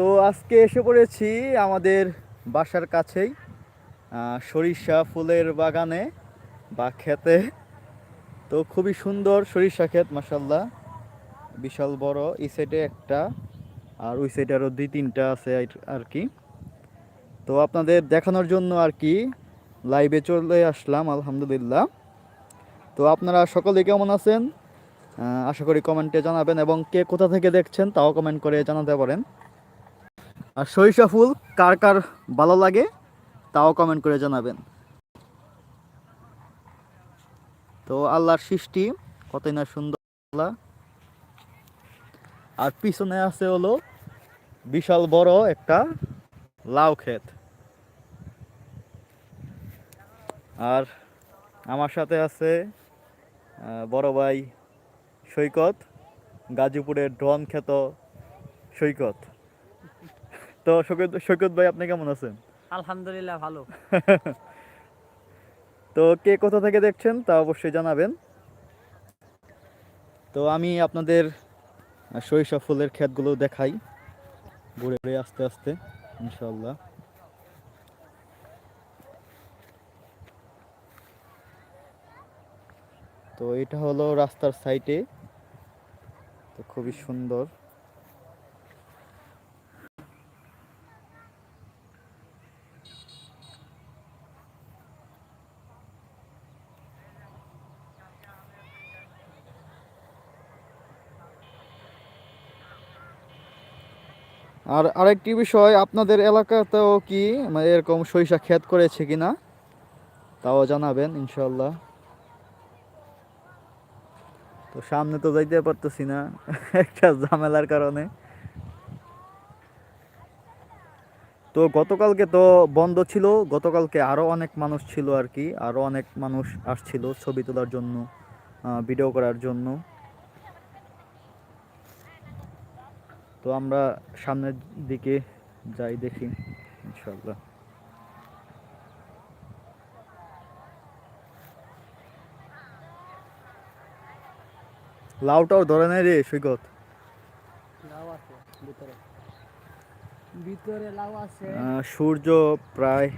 তো আজকে এসে পড়েছি আমাদের বাসার কাছেই সরিষা ফুলের বাগানে বা খেতে তো খুবই সুন্দর সরিষা ক্ষেত মাসাল্লাহ বিশাল বড়, এই সাইডে একটা, আর ওই সাইডে আরও দুই তিনটা আছে আর- কি। তো আপনাদের দেখানোর জন্য আর কি লাইভে চলে আসলাম, আলহামদুলিল্লাহ। তো আপনারা সকলে কেমন আছেন? আশা করি কমেন্টে জানাবেন, এবং কে কোথা থেকে দেখছেন তাও কমেন্ট করে জানাতে পারেন। আর সরিষা ফুল কার কার ভালো লাগে, তাও কমেন্ট করে জানাবেন। তো আল্লাহর সৃষ্টি, কতই না সুন্দর। আর পিছনে আছে হলো বিশাল বড় একটা লাউ ক্ষেত। আর আমার সাথে আছে বড় ভাই সৈকত, গাজীপুরের ডন খ্যাত সৈকত। তো সৈকত সৈকত ভাই আপনি কেমন আছেন? আলহামদুলিল্লাহ ভালো। তো কে কোথা থেকে দেখছেন তা অবশ্যই জানাবেন। তো আমি আপনাদের সরিষা ফুলের ক্ষেতগুলো দেখাই। ঘুরে ঘুরে আস্তে আস্তে ইনশাল্লাহ তো এটা হলো রাস্তার সাইডে। তো খুবই সুন্দর। আর আরেকটি বিষয়, আপনাদের এলাকাতেও কি এরকম সরিষা ক্ষেত করেছে কিনা? তাও জানাবেন ইনশাল্লাহ তো সামনে তো যাইতে পারতেছি না, একটা ঝামেলার কারণে। তো গতকালকে তো বন্ধ ছিল, গতকালকে আরও অনেক মানুষ ছিল আর কি আরও অনেক মানুষ আসছিল ছবি তোলার জন্য ভিডিও করার জন্য। তো আমরা সামনের দিকে যাই দেখি ইনশাল্লাহ লাউটাও ধরে নেই রে সৈকত। সূর্য প্রায়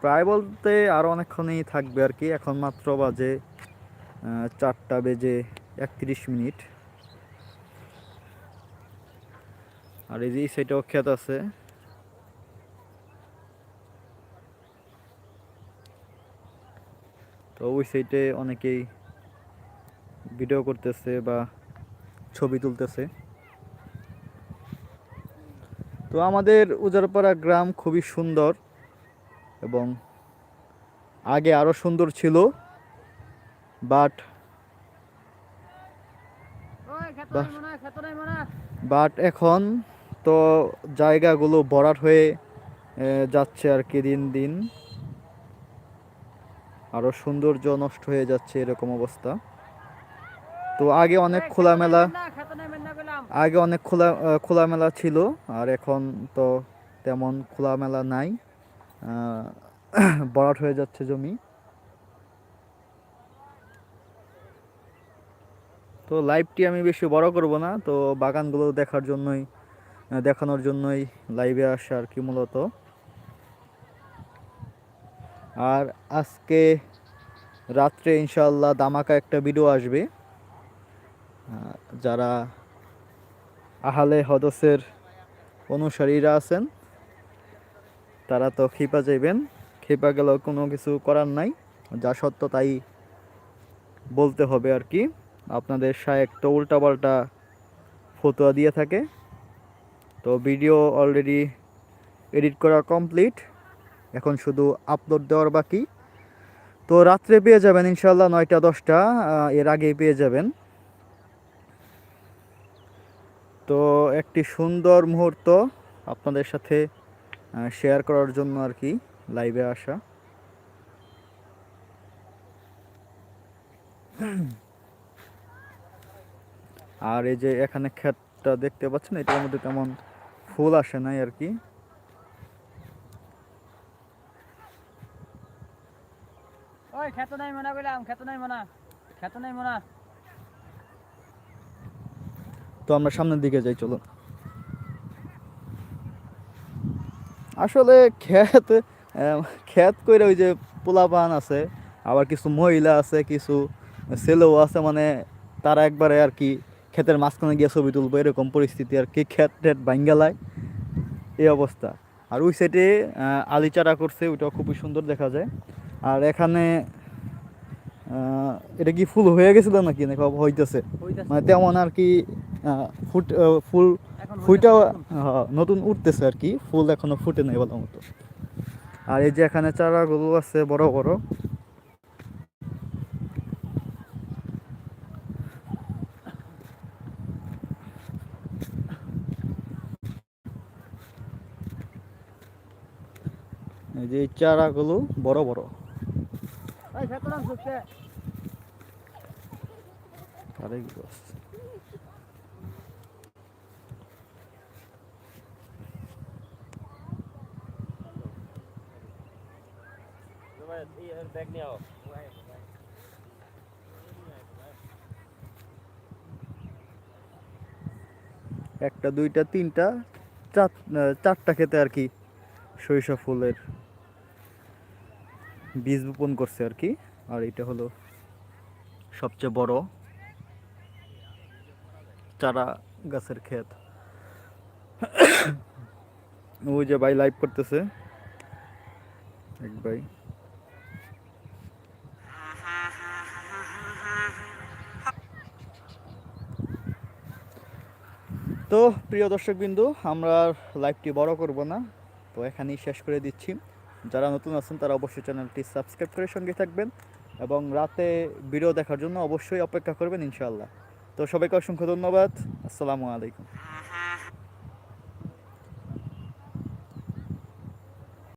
প্রায় বলতে আরও অনেকক্ষণই থাকবে আর কি। এখন মাত্র বাজে চারটা বেজে একত্রিশ মিনিট। আর এই যে এই সাইডেও ক্ষেত আছে। তো ওই সাইডে অনেকেই ভিডিও করতেছে বা ছবি তুলতেছে। তো আমাদের উজারপাড়া গ্রাম খুবই সুন্দর এবং আগে আরও সুন্দর ছিল বাট। বাট এখন তো জায়গাগুলো ভরাট হয়ে যাচ্ছে আর কি দিন দিন। আরও সৌন্দর্য নষ্ট হয়ে যাচ্ছে এরকম অবস্থা। তো আগে অনেক খোলামেলা। আগে অনেক খোলা খোলামেলা ছিল আর এখন তো তেমন খোলামেলা নাই। বরাট হয়ে যাচ্ছে জমি। তো লাইভটি আমি বেশি বড় করব না তো বাগানগুলো দেখার জন্যই দেখানোর জন্যই লাইভে আসা আর কি মূলত? আর আজকে রাত্রে ইনশাল্লাহ দামাকা একটা ভিডিও আসবে। যারা আহালে হদসের অনুসারীরা আছেন, তারা তো খিপা যাইবেন খিপা গেলেও কোনো কিছু করার নাই। যা সত্য তাই বলতে হবে আর কি। আপনাদের শায়েক তো উল্টাপাল্টা ফতোয়া দিয়ে থাকে। তো ভিডিও অলরেডি এডিট করা কমপ্লিট এখন শুধু আপলোড দেওয়ার বাকি। তো রাত্রে পেয়ে যাবেন ইনশাল্লাহ নয়টা, দশটা এর আগেই পেয়ে যাবেন। তো একটি সুন্দর মুহূর্ত আপনাদের সাথে শেয়ার করার জন্য আর কি লাইভে আসা। আর এই যে এখানে ক্ষেতটা দেখতে পাচ্ছেন, এটার মধ্যে তেমন ফুল আসে নাই আর কি। ওই নাই মনে কইলাম খেতো নাই নাই তো আমরা সামনের দিকে যাই চলো। আসলে খেত খেত করে ওই যে পোলা পান আছে আবার কিছু মহিলা আছে কিছু ছেলেও আছে মানে তারা একবারে আর কি ক্ষেতের মাঝখানে গিয়ে ছবি তুলবো এরকম পরিস্থিতি আর কি ক্ষেত টেত ভাঙ্গালায় এই অবস্থা। আর ওই সাইডে আলি চারা করছে ওইটাও খুবই সুন্দর দেখা যায়। আর এখানে এটা কি ফুল হয়ে গেছিল নাকি? নাকি হইতেছে? মানে তেমন আর কি ফুট ফুল। হ্যাঁ, নতুন। উঠতেছে আর কি। ফুল এখনও ফুটে নাই বলার মতো। আর এই যে এখানে চারাগুলো আছে বড় বড়। যে চারাগুলো বড় বড়। ওই ক্ষেত নাম শুকছে আরেক গাছ। ব্যাগ নিয়ে আও একটা দুইটা তিনটা চার চারটা খেতে আর কি সরিষা ফুলের। বীজ বপন করছে আর কি। আর এটা হলো সবচেয়ে বড় চারা গাছের ক্ষেত। ওই যে ভাই লাইভ করতেছে। এক ভাই। তো, প্রিয় দর্শকবিন্দু, আমরা লাইভটি বড় করব না। তো এখানেই শেষ করে দিচ্ছি। যারা নতুন আছেন, তারা অবশ্যই চ্যানেলটি সাবস্ক্রাইব করে সঙ্গে থাকবেন এবং রাতে ভিডিও দেখার জন্য অবশ্যই অপেক্ষা করবেন ইনশাআল্লাহ। তো সবাইকে অসংখ্য ধন্যবাদ। আসসালামু আলাইকুম।